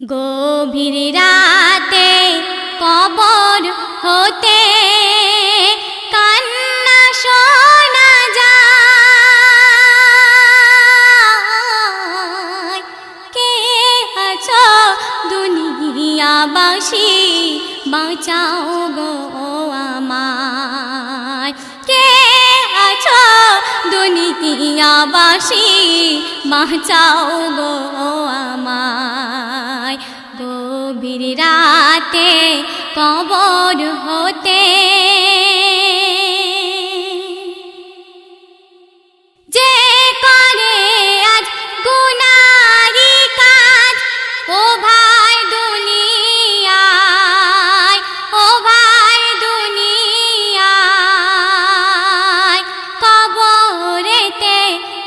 গভীর রাতে কবর হতে কান্না শোনা যায়। কে আছো দুনিয়াবাসী? বাঁচাও গো আমায়। কে আছো দুনিয়াবাসী? বাঁচাও গো আমায়। গভীর রাতে কবর হতে।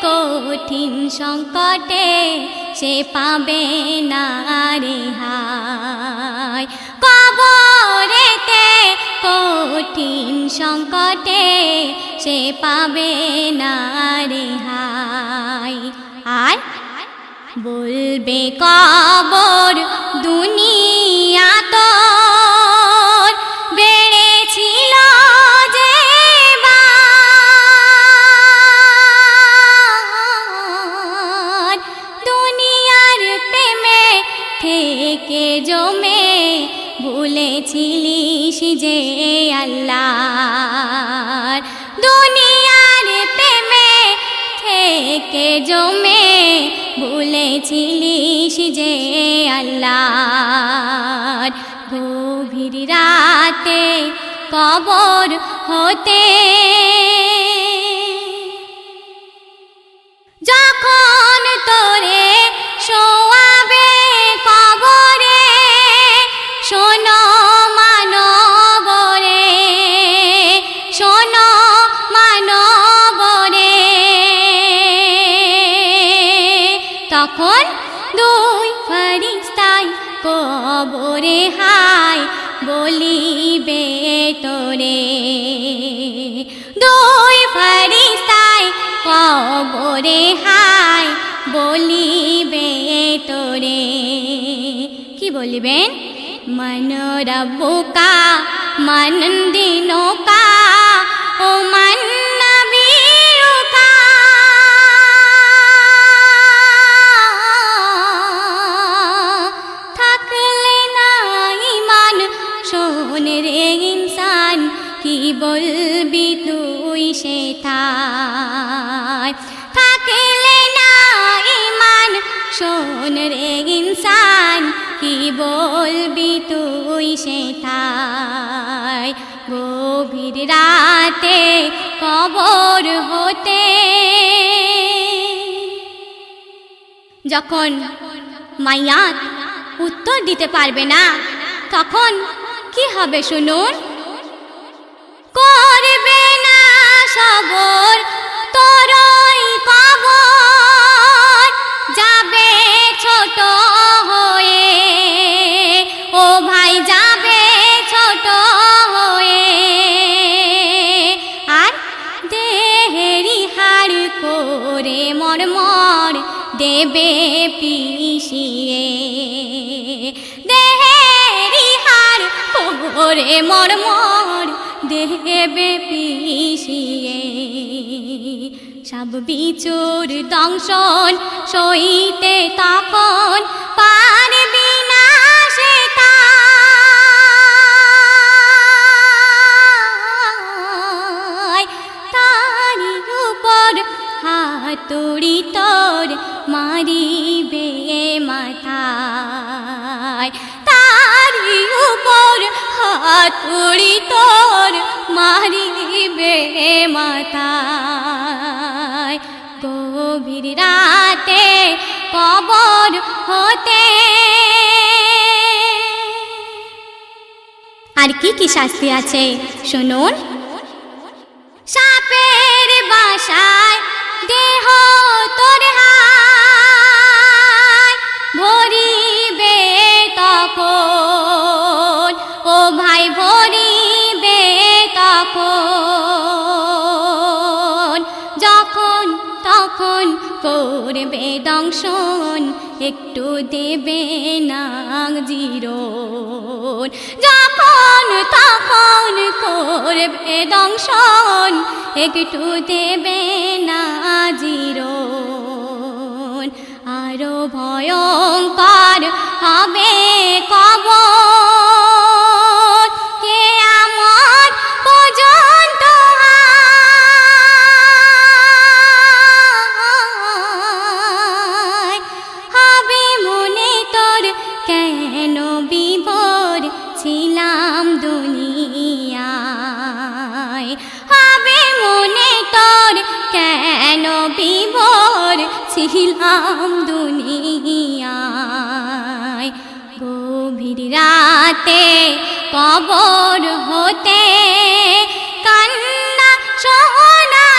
কঠিন সংকটে সে পাবে না রে হায়। কবরেতে কঠিন সংকটে সে পাবে না রে হায়। আর বলবে কবর আল্লাহ দুনিয়ার প্রেমে থেকে জমে ভুলেছিলিস যে আল্লাহ গভীর রাতে কবর হতে তখন দুই ফরিস্তাই কবরে হাই বলিবে তোরে, দুই ফরিস্তাই কবরে হাই বলিবে তোরে। কি বলিবেন? মন রব্বুকা মনন্দিনোকা ও মন শোন রে ইনসান, কি বলবি তুই সে থায় গভীর রাতে কবর হতে যখন মাইয়াত উত্তর দিতে পারবে না, তখন কি হবে শুনুন? করবে না সবর দেবে পিছিয়ে দেহেরি হার করে মরমর দেবে পিছিয়ে সব বিচুর দংশন সইতে তখন পারবি না তারি উপর হাতুড়ি তোর মারিবে মাথায়। তারি উপর হাতুড়ি তোর মারিবে মাথায়। গভীর রাতে কবর হতে আর কি কি শাস্তি আছে? শুনুন। করবে দংশন, একটু দেবে না জিরোন যখন তখন করবে দংশন, একটু দেবে না জিরোন আরও ভয়ঙ্কর হবে কবর। কেন বিভোর ছিলাম দুনিয়ায়। গভীর রাতে কবর হতে কান্না শোনা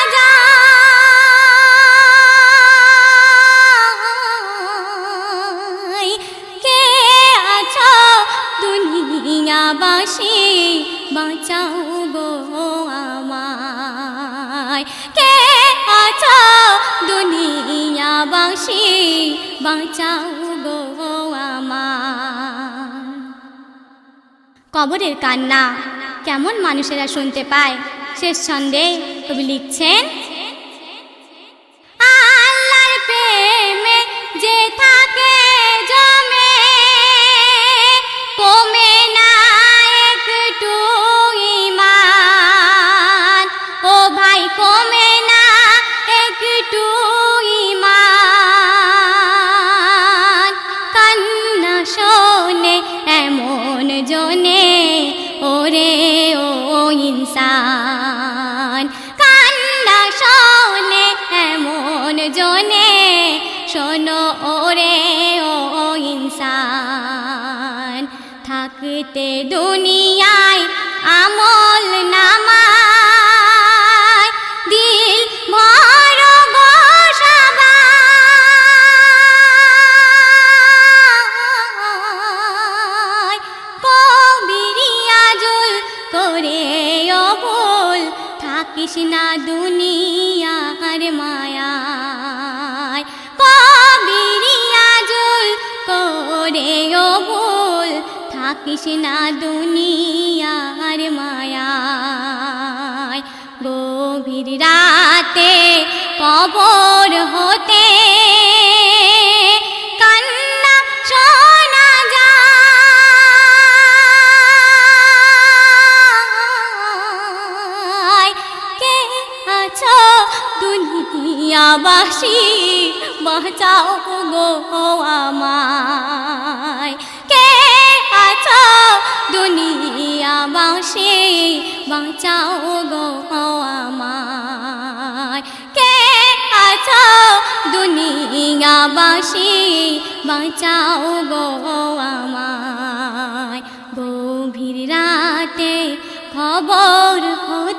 কে বাঁচাও দুনিয়াবাসী বাঁচাও গো আমার। কবরের কান্না কেমন মানুষেরা শুনতে পায় শেষ ছন্দে কবি লিখছেন থাকতে দুনিয়ায় আমল নামায়। দিল ভর কবিরিয়াজুল করে অবল। থাকিস না দুনিয়ার মায়ায় থাকিস না দুনিয়ার মায়ায়। গভীর রাতে কবর হতে দুনিয়াবাসী? বাঁচাও গো আমায়। দুনিয়াবাসী বাঁচাও গো আমায়। কে আছো দুনিয়াবাসী বাঁচাও গো আমায়। গভীর রাতে খবর হতে